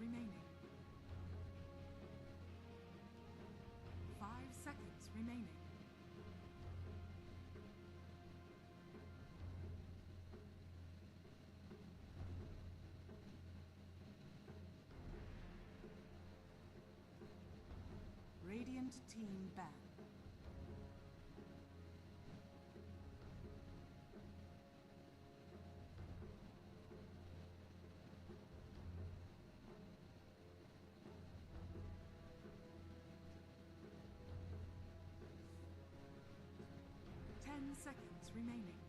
remaining. Five seconds remaining. Radiant team ban. Seconds remaining.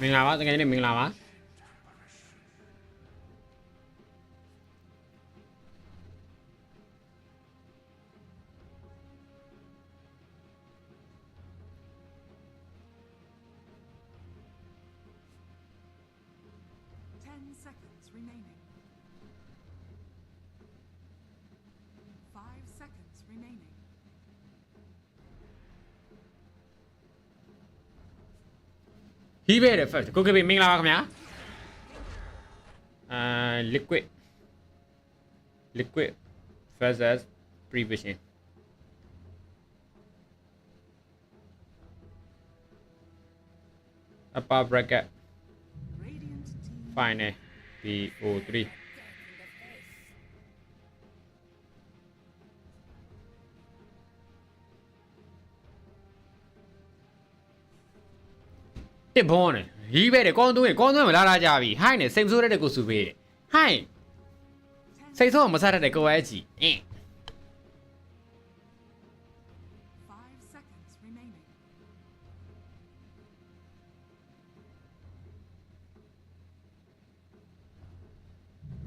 မင်္ဂလာပါတကယ်ကြီးမင်္ဂလာပါ ten seconds remaining. ဟီးပဲတဲ့ first ကိုကေဘီမင်္ဂလာပါခင်ဗျာအာ liquid liquid versus prevision upper bracket Radiant team final BO3 တစ်ဘုံနဲ့ရီးပဲတဲ့ကောင်းသွင်းကောင်းသွင်းမလာလာကြပြီဟိုင်းနဲ့စိတ်ဆိုးတဲ့ကိုစုပေးတယ်ဟိုင်း ten စိတ်ဆိုးအောင်မစားတတ်တဲ့ကိုအဲကြီးအင်း five seconds remaining.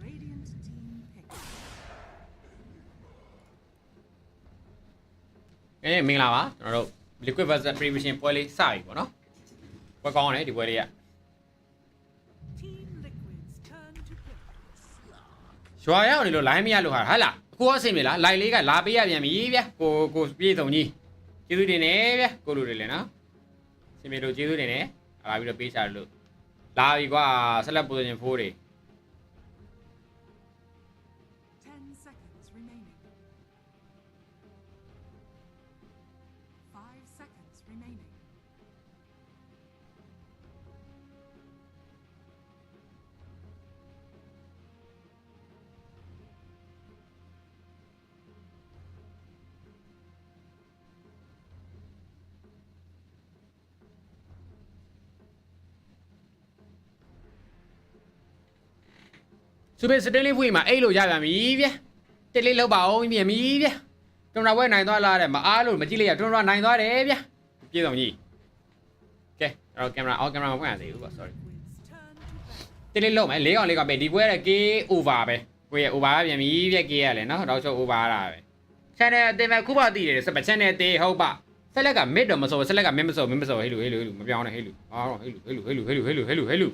Radiant team pick. အဲမင်္ဂလာပါကျွန်တော်တို့ liquid versus prevision ပွဲလေးစပြီပေါ့နော် ပွဲကောင်းတယ်ဒီပွဲလေးက Team liquids turn to pick. ရွာရောက်နေလို့ line မရလို့ဟာဟာလားအခုအဆင်ပြေလား line လေးကလာပေးရပြန်ပြီဗျာကိုကိုပြေဆုံးကြီးကျေးဇူးတင်နေဗျာကိုလူတွေလည်းနော်အဆင်ပြေလို့ကျေးဇူးတင်နေလာပြီးတော့ပေးချတယ်လို့လာပြီကွာဆက်လက် position 4တွေ super stain လေးဖွင့်မှာအဲ့လိုရပြန်ပြီဗျာတစ်လေးလောက်ပါအောင်မြင်ပြီဗျာကျွန်တော်ဘွဲနိုင်သွားလားတဲ့မအားလို့မကြည့်လိုက်ရကျွန်တော်နိုင်သွားတယ်ဗျာပြေဆုံးကြီးကဲအဲ့တော့ကင်မရာအော်ကင်မရာမဖွင့်ရသေးဘူးပေါ့ sorry Liquids turn to back. တင်းလေးလုံးမယ်၄កောင်၄កောင်ပဲဒီပွဲရဲ့ K over ပဲကိုရဲ့ over ပြန်ပြီပြက် K ရလဲနော်တော့ချုပ် over တာပဲ channel အတင်မဲ့ခုပါတည်တယ်စပ channel တေးဟုတ်ပါဆက်လက်က mid တော့မဆိုဆက်လက်က mid မဆို mid မဆိုဟေးလူဟေးလူဟေးလူမပြောင်းနဲ့ဟေးလူအော်ဟေးလူဟေးလူဟေးလူဟေးလူဟေးလူဟေးလူဟေးလူ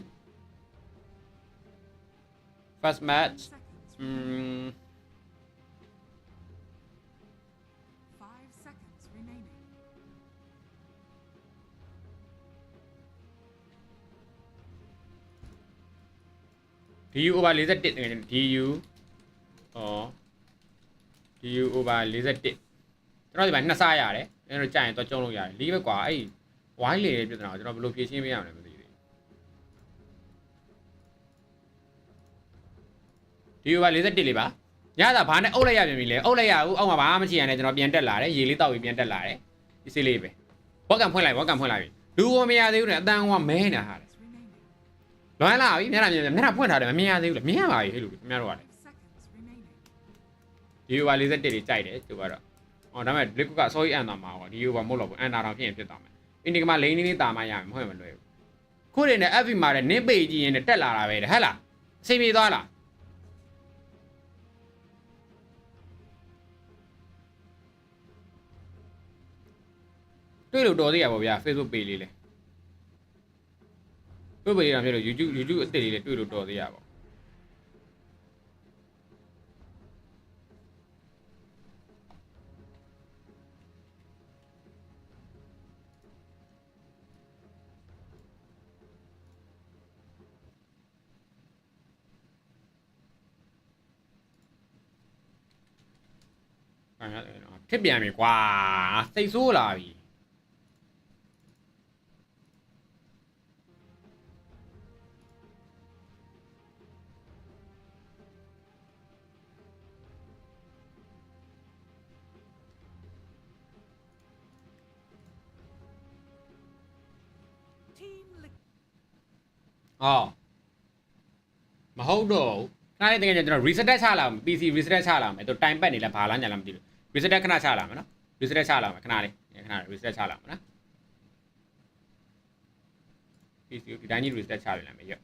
First match. Um, TU 341 này là TU. Đó. TU 341. Cho nó thì ờ. bắn là sai à đấy. Nên nó chạy to trông luôn vậy. Lý với quả ấy. Quái lì được nào cho nó lô phía trên với nhau này. ဒီ over 41လေးပါညသာဘာနဲ့အုပ်လိုက်ရပြန်ပြီလေအုပ်လိုက်ရဦးအောက်မှာဘာမှမရှိရနဲ့ကျွန်တော်ပြန်တက်လာတယ်ရေလေးတောက်ပြီးပြန်တက်လာတယ်ဒီစိလေးပဲဝက်ကန်ဖွင့်လိုက်ဝက်ကန်ဖွင့်လိုက်ပြီလူဝမရသေးဘူးနဲ့အတန်ကမဲနေတာဟာလေ remaining. လွမ်းလာပြီမျက်နှာမြင်မျက်နှာဖွင့်ထားတယ်မမြင်ရသေးဘူးလေမြင်ရပါပြီဟဲ့လူခင်ဗျားတို့ကလေ Five seconds remaining. ဒီ over 41တွေကြိုက်တယ်သူကတော့အော်ဒါပေမဲ့လစ်ကုကအစိုးရအန်တာမှာပေါ့ဒီ over မဟုတ်တော့ဘူးအန်တာတော့ဖြစ်ရင်ဖြစ်သွားမယ်အင်ဒီကမှာလိန်နေနေတာမှရမယ်မဟုတ်ရင်မလွယ်ဘူးခုနေနဲ့ FV မှာတဲ့နင်းပေကြီးရင်နဲ့တက်လာတာပဲတဲ့ဟဲ့လားအချိန်ပြေသွားလား တွေ့လို့တော်သေးရပါဗျာ Facebook page လေးလေတွေ့ပေရဖြစ်လို့ YouTube YouTube အစ်စ်လေးလေတွေ့လို့တော်သေးရပါ အဲ့ဒါတော့ဖြစ်ပြန်ပြီကွာစိတ်ဆိုးလာပြီ အော်မဟုတ်တော့ဘူးခဏလေးတကယ်ကျွန်တော် reset ချလာမယ် PC reset ချလာမယ်သူ time pad နေလဲဘာလားညာလားမသိဘူး reset ခဏချလာမယ်နော် reset ချလာမယ်ခဏလေးခဏလေး reset ချလာမယ်နော် PC ကိုဒီတိုင်းကြီး reset ချလိုက်လိုက်မယ်ရော့